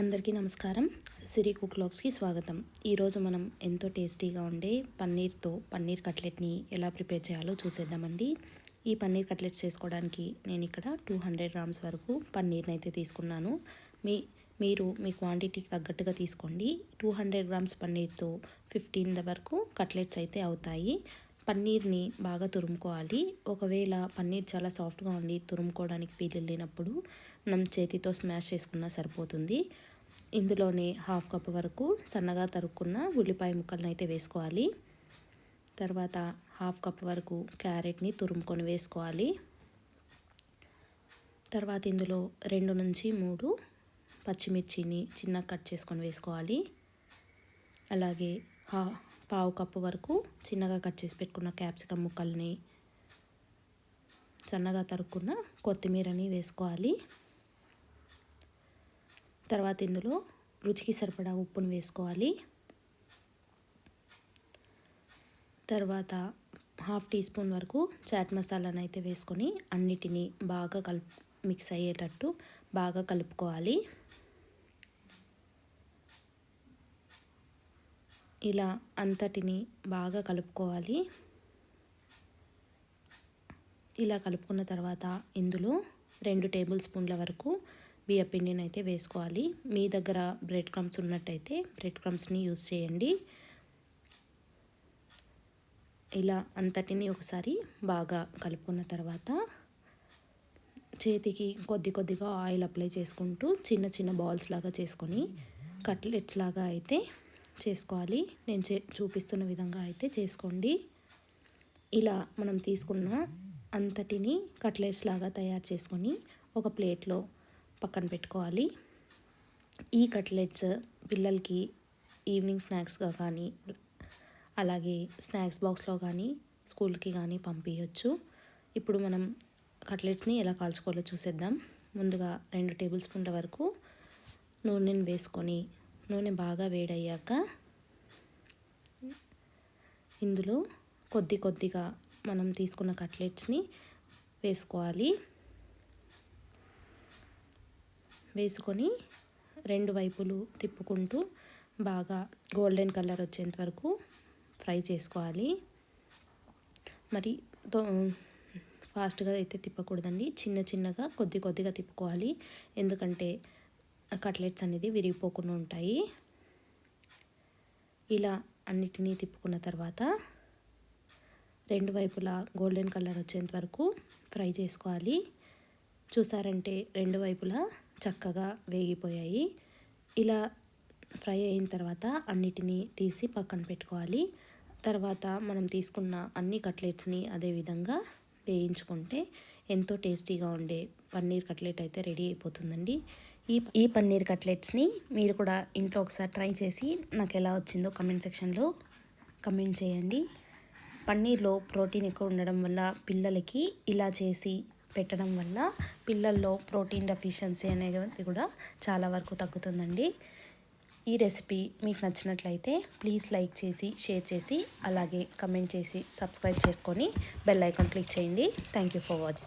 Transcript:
అందరికీ నమస్కారం. సిరి కుక్ లాగ్స్కి స్వాగతం. ఈరోజు మనం ఎంతో టేస్టీగా ఉండే పన్నీర్తో పన్నీర్ కట్లెట్ని ఎలా ప్రిపేర్ చేయాలో చూసేద్దామండి. ఈ పన్నీర్ కట్లెట్ చేసుకోవడానికి నేను ఇక్కడ టూ హండ్రెడ్ గ్రామ్స్ వరకు పన్నీర్ని అయితే తీసుకున్నాను. మీ మీరు మీ క్వాంటిటీకి తగ్గట్టుగా తీసుకోండి. టూ హండ్రెడ్ గ్రామ్స్ పన్నీర్తో ఫిఫ్టీన్ వరకు కట్లెట్స్ అయితే అవుతాయి. పన్నీర్ని బాగా తురుముకోవాలి. ఒకవేళ పన్నీర్ చాలా సాఫ్ట్గా ఉండి తురుముకోవడానికి వీలు లేనప్పుడు మనం చేతితో స్మాష్ చేసుకున్నా సరిపోతుంది. ఇందులోనే హాఫ్ కప్ వరకు సన్నగా తరుక్కున్న ఉల్లిపాయ ముక్కలను అయితే వేసుకోవాలి. తర్వాత హాఫ్ కప్ వరకు క్యారెట్ని తురుముకొని వేసుకోవాలి. తర్వాత ఇందులో రెండు నుంచి మూడు పచ్చిమిర్చిని చిన్న కట్ చేసుకొని వేసుకోవాలి. అలాగే హా పావు కప్పు వరకు చిన్నగా కట్ చేసి పెట్టుకున్న క్యాప్సికమ్ ముక్కల్ని సన్నగా తరుక్కున్న కొత్తిమీరని వేసుకోవాలి. తర్వాత ఇందులో రుచికి సరిపడా ఉప్పును వేసుకోవాలి. తర్వాత హాఫ్ టీ స్పూన్ వరకు చాట్ మసాలాను అయితే వేసుకొని అన్నిటినీ బాగా కలుపు మిక్స్ అయ్యేటట్టు బాగా కలుపుకోవాలి. ఇలా అంతటిని బాగా కలుపుకోవాలి. ఇలా కలుపుకున్న తర్వాత ఇందులో రెండు టేబుల్ స్పూన్ల వరకు బియ్య పిండిని అయితే వేసుకోవాలి. మీ దగ్గర బ్రెడ్ క్రమ్స్ ఉన్నట్టయితే బ్రెడ్ క్రమ్స్ని యూజ్ చేయండి. ఇలా అంతటిని ఒకసారి బాగా కలుపుకున్న తర్వాత చేతికి కొద్ది కొద్దిగా ఆయిల్ అప్లై చేసుకుంటూ చిన్న చిన్న బాల్స్ లాగా చేసుకొని కట్లెట్స్ లాగా అయితే చేసుకోవాలి. నేను చే చూపిస్తున్న విధంగా అయితే చేసుకోండి. ఇలా మనం తీసుకున్న అంతటిని కట్లెట్స్ లాగా తయారు చేసుకొని ఒక ప్లేట్లో పక్కన పెట్టుకోవాలి. ఈ కట్లెట్స్ పిల్లలకి ఈవినింగ్ స్నాక్స్గా కానీ అలాగే స్నాక్స్ బాక్స్లో కానీ స్కూల్కి కానీ పంపించవచ్చు ఇప్పుడు మనం కట్లెట్స్ని ఎలా కాల్చుకోవాలో చూసేద్దాం. ముందుగా రెండు టేబుల్ స్పూన్ల వరకు నూనెని వేసుకొని నూనె బాగా వేడయ్యాక ఇందులో కొద్ది కొద్దిగా మనం తీసుకున్న కట్లెట్స్ని వేసుకోవాలి. వేసుకొని రెండు వైపులు తిప్పుకుంటూ బాగా గోల్డెన్ కలర్ వచ్చేంత వరకు ఫ్రై చేసుకోవాలి. మరి ఫాస్ట్గా అయితే తిప్పకూడదండి. చిన్న చిన్నగా కొద్ది కొద్దిగా తిప్పుకోవాలి. ఎందుకంటే కట్లెట్స్ అనేది విరిగిపోకుండా ఉంటాయి. ఇలా అన్నిటినీ తిప్పుకున్న తర్వాత రెండు వైపులా గోల్డెన్ కలర్ వచ్చేంత వరకు ఫ్రై చేసుకోవాలి. చూసారంటే రెండు వైపులా చక్కగా వేగిపోయాయి. ఇలా ఫ్రై అయిన తర్వాత అన్నిటినీ తీసి పక్కన పెట్టుకోవాలి. తర్వాత మనం తీసుకున్న అన్ని కట్లెట్స్ని అదేవిధంగా వేయించుకుంటే ఎంతో టేస్టీగా ఉండే పన్నీర్ కట్లెట్ అయితే రెడీ అయిపోతుందండి. ఈ ఈ పన్నీర్ కట్లెట్స్ని మీరు కూడా ఇంట్లో ఒకసారి ట్రై చేసి నాకు ఎలా వచ్చిందో కమెంట్ సెక్షన్లో కమెంట్ చేయండి. పన్నీర్లో ప్రోటీన్ ఎక్కువ ఉండడం వల్ల పిల్లలకి ఇలా చేసి పెట్టడం వల్ల పిల్లల్లో ప్రోటీన్ డెఫిషియన్సీ అనేది కూడా చాలా వరకు తగ్గుతుందండి. ఈ రెసిపీ మీకు నచ్చినట్లయితే ప్లీజ్ లైక్ చేసి షేర్ చేసి అలాగే కమెంట్ చేసి సబ్స్క్రైబ్ చేసుకొని బెల్ ఐకాన్ క్లిక్ చేయండి. Thank you for watching.